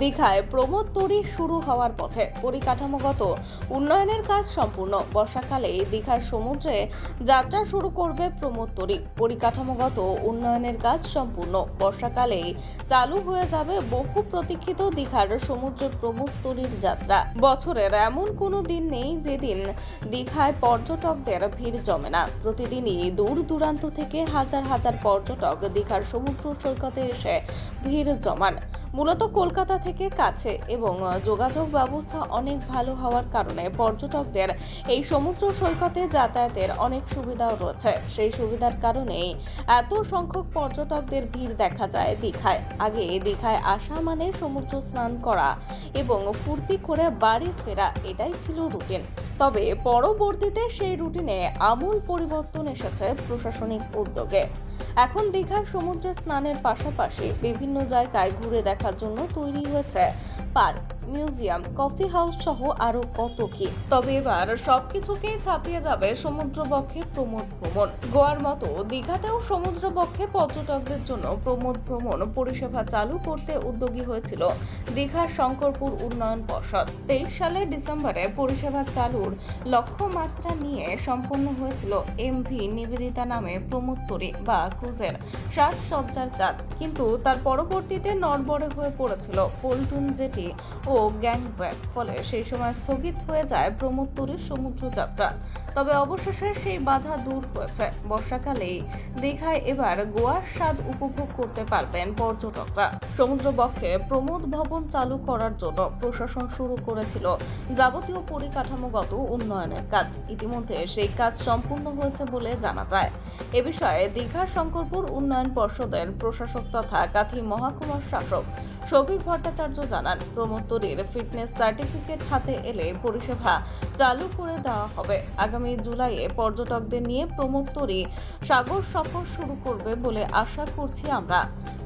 দীঘায় প্রমোদ তৈরি শুরু হওয়ার পথে পরিকাঠামোগত উন্নয়নের কাজ সম্পূর্ণ। বর্ষাকালে দীঘার সমুদ্রে যাত্রা শুরু করবে প্রমোদ তৈরি। পরিকাঠামোগত উন্নয়নের কাজ সম্পূর্ণ। বর্ষাকালে চালু হয়ে যাবে বহু প্রতীক্ষিত দীঘার সমুদ্র প্রমোদ তৈরির যাত্রা। বছরের এমন কোনো দিন নেই যেদিন দীঘায় পর্যটকদের ভিড় জমে না। প্রতিদিনই দূর দূরান্ত থেকে হাজার হাজার পর্যটক দীঘার সমুদ্র সৈকতে এসে ভিড় জমান। মূলত কলকাতা থেকে কাছে এবং যোগাযোগ ব্যবস্থা অনেক ভালো হওয়ার কারণে পর্যটকদের এই সমুদ্র সৈকতে যাতায়াতের অনেক সুবিধাও রয়েছে। সেই সুবিধার কারণেই এত সংখ্যক পর্যটকদের ভিড় দেখা যায় দীঘায়। আগে দীঘায় আসা মানে সমুদ্র স্নান করা এবং ফুর্তি করে বাড়ি ফেরা, এটাই ছিল রুটিন তবে পরবর্তীতে সেই রুটিনে আমূল পরিবর্তন এসেছে প্রশাসনিক উদ্যোগে। এখন দীঘার সমুদ্রে স্নানের পাশাপাশি বিভিন্ন জায়গায় ঘুরে দেখার জন্য তৈরি হয়েছে পার্ক। মিউজিয়াম, কফি হাউস সহ আরও কত কি। তবে এবার সবকিছুকেই ছাপিয়ে যাবে সমুদ্রবক্ষে প্রমোদ ভ্রমণ। গোয়ার মতো দীঘাতেও সমুদ্রবক্ষে পর্যটকদের জন্য প্রমোদ ভ্রমণ পরিষেবা চালু করতে উদ্যোগী হয়েছিল দীঘার শঙ্করপুর উন্নয়ন পর্ষদ। তেইশ সালের ডিসেম্বরে পরিষেবা চালুর লক্ষ্যমাত্রা নিয়ে সম্পন্ন হয়েছিল এমভি নিবেদিতা নামে প্রমোত্তরী বা ক্রুজের সাজসজ্জার কাজ। কিন্তু তার পরবর্তীতে নড়বড়ে হয়ে পড়েছিল। পল্টুন জেটি ও গ্যাংব্যাক ফলে সেই সময় স্থগিত হয়ে যায় প্রমোত্তরীর সমুদ্র যাত্রা তবে অবশেষে সেই বাধা দূর হয়েছে। বর্ষাকালেই দীঘায় এবার গোয়ার স্বাদ উপভোগ করতে পারবেন পর্যটকরা। সমুদ্রবক্ষে প্রমোদ ভবন চালু করার জন্য প্রশাসন শুরু করেছিল যাবতীয় পরিকাঠামোগত উন্নয়নের কাজ। ইতিমধ্যে সেই কাজ সম্পূর্ণ হয়েছে বলে জানা যায়। এ বিষয়ে দীঘা শঙ্করপুর উন্নয়ন পর্ষদের প্রশাসক তথা কাথি মহাকুমার শাসক সৌভিক ভট্টাচার্য জানান, প্রমোদ প্রমোত্তরীর ফিটনেস সার্টিফিকেট হাতে এলে পরিষেবা চালু করে দেওয়া হবে। আগামী জুলাইয়ে পর্যটকদের নিয়ে প্রমোদ প্রমোত্তরী সাগর সফর শুরু করবে বলে আশা করছি আমরা।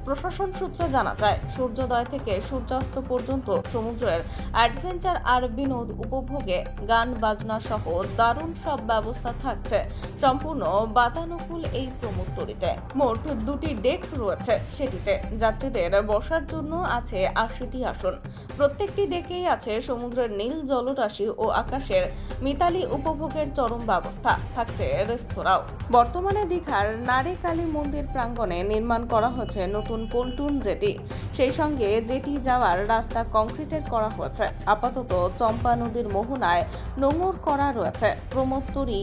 প্রশাসন সূত্র জানা যায়। সূর্যোদয় থেকে সূর্যাস্ত পর্যন্ত সমুদ্রের অ্যাডভেঞ্চার আর বিনোদ উপভোগে গান, বাজনা সহ দারুণ সব ব্যবস্থা থাকছে। সম্পূর্ণ বাতানুকূল এই প্রমোত্তরিতে মোট দুটি ডেক রয়েছে সেটিতে। যাত্রীদের বসার জন্য আছে আশিটি আসন। প্রত্যেকটি ডেকেই আছে সমুদ্রের নীল জলরাশি ও আকাশের মিতালি উপভোগের চরম ব্যবস্থা। থাকছে রেস্তোরাঁও। বর্তমানে দীঘার নারী কালী মন্দির প্রাঙ্গণে নির্মাণ করা হয়েছে নতুন পল্টুন জেটি সেই সঙ্গে যেটি যাওয়ার রাস্তা কংক্রিটের করা হয়েছে। আপাতত চম্পা নদীর মোহনায় নোঙর করা রয়েছে। প্রমোত্তরী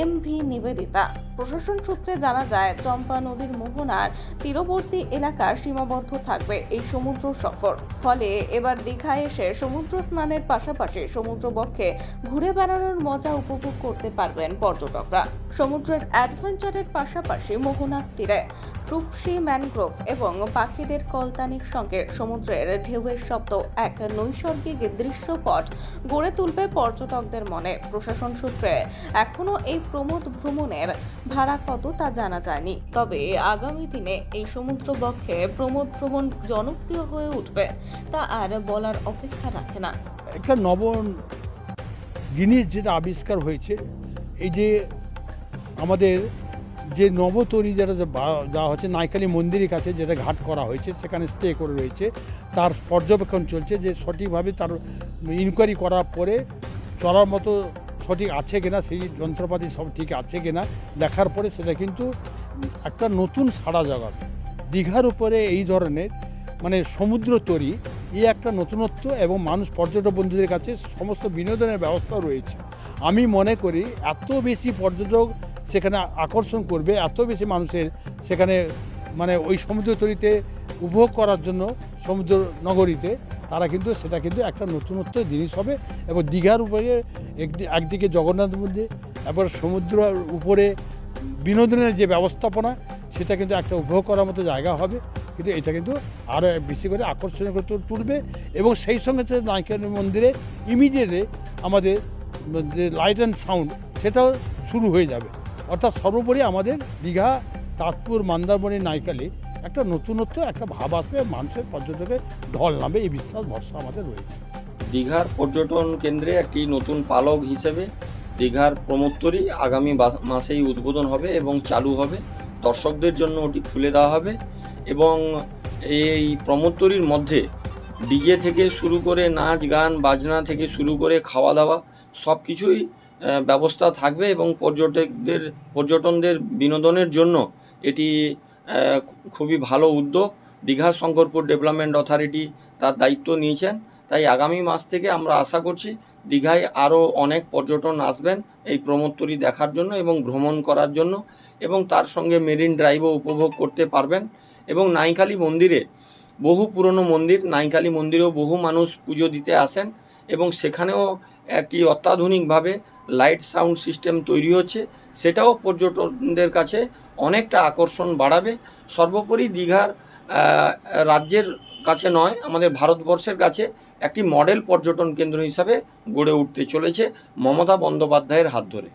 এম ভি নিবেদিতা। প্রশাসন সূত্রে জানা যায়, চম্পা নদীর মোহনার তীরবর্তী এলাকা সীমাবদ্ধ থাকবে এই সমুদ্র সফর। ফলে এবার দীঘায় এসে সমুদ্র স্নানের পাশাপাশি সমুদ্রবক্ষে ঘুরে বেড়ানোর মজা উপভোগ করতে পারবেন পর্যটকরা। সমুদ্রের অ্যাডভেঞ্চারের পাশাপাশি মোহনার তীরে রূপসী ম্যানগ্রোভ এবং পাখিদের কলতানির সঙ্গে সমুদ্রের ঢেউয়ের শব্দ এক নৈসর্গিক দৃশ্যপট গড়ে তুলবে পর্যটকদের মনে। প্রশাসন সূত্রে এখনও এই প্রমোদ ভ্রমণের ভাড়া কত তা জানা যায়নি। তবে আগামী দিনে এই সমুদ্র বক্ষে প্রমোদ ভ্রমণ জনপ্রিয় হয়ে উঠবে, তা আর বলার অপেক্ষা রাখে না। একটা নব জিনিস যেটা আবিষ্কার হয়েছে, এই যে আমাদের যে নব তৈরি যেটা যে বা- দেওয়া হচ্ছে নাইকালি মন্দিরের কাছে যেটা ঘাট করা হয়েছে, সেখানে স্টে করে রয়েছে। তার পর্যবেক্ষণ চলছে যে সঠিকভাবে তার ইনকোয়ারি করার পরে চলার মতো সঠিক আছে কিনা, সেই যন্ত্রপাতি সব ঠিক আছে কিনা, দেখার পরে সেটা কিন্তু একটা নতুন সাড়া জাগাবে। দীঘার উপরে এই ধরনের মানে সমুদ্র তৈরি এই একটা নতুনত্ব এবং মানুষ, পর্যটক বন্ধুদের কাছে সমস্ত বিনোদনের ব্যবস্থা রয়েছে। আমি মনে করি এত বেশি পর্যটক সেখানে আকর্ষণ করবে, এত বেশি মানুষের সেখানে মানে ওই সমুদ্র তৈরিতে উপভোগ করার জন্য সমুদ্র নগরীতে তারা কিন্তু সেটা কিন্তু একটা নতুনত্ব জিনিস হবে এবং দীঘার উপরে একদি- একদিকে জগন্নাথ মন্দির, এবার সমুদ্রের উপরে বিনোদনের যে ব্যবস্থাপনা, সেটা কিন্তু একটা উপভোগ করার মতো জায়গা হবে। কিন্তু এটা কিন্তু আরও বেশি করে আকর্ষণীয় করে তুলবে এবং সেই সঙ্গে নায়িকা মন্দিরে ইমিডিয়েটলি আমাদের যে লাইট অ্যান্ড সাউন্ড সেটাও শুরু হয়ে যাবে। অর্থাৎ সর্বোপরি আমাদের দীঘা, তাজপুর, মন্দারমণি, নাইকালি একটা নতুনত্ব, একটা ভাব আসবে, মানুষের পর্যটকের ঢল নামবে, এই বিশ্বাস, ভরসা আমাদের রয়েছে। দীঘার পর্যটন কেন্দ্রে একটি নতুন পালক হিসেবে দীঘার প্রমোত্তরী আগামী মাসেই উদ্বোধন হবে এবং চালু হবে। দর্শকদের জন্য ওটি খুলে দেওয়া হবে এবং এই প্রমোত্তরীর মধ্যে ডিজে থেকে শুরু করে নাচ, গান, বাজনা থেকে শুরু করে খাওয়া দাওয়া সব কিছুই ব্যবস্থা থাকবে এবং পর্যটকদের, পর্যটনদের বিনোদনের জন্য এটি খুবই ভালো উদ্যোগ। দীঘা শঙ্করপুর ডেভেলপমেন্ট অথরিটি তার দায়িত্ব নিয়েছেন। তাই আগামী মাস থেকে আমরা আশা করছি দীঘায় আরও অনেক পর্যটন আসবেন এই প্রমোত্তরী দেখার জন্য এবং ভ্রমণ করার জন্য এবং তার সঙ্গে মেরিন ড্রাইভও উপভোগ করতে পারবেন। এবং নাইকালি মন্দিরে বহু পুরনো মন্দির, নাইকালি মন্দিরেও বহু মানুষ পুজো দিতে আসেন এবং সেখানেও একটি অত্যাধুনিকভাবে লাইট সাউন্ড সিস্টেম তৈরি হচ্ছে, সেটাও পর্যটনদের কাছে অনেকটা আকর্ষণ বাড়াবে। সর্বোপরি দীঘার রাজ্যের কাছে নয়, আমাদের ভারতবর্ষের কাছে একটি মডেল পর্যটন কেন্দ্র হিসাবে গড়ে উঠতে চলেছে মমতা বন্দ্যোপাধ্যায়ের হাত ধরে।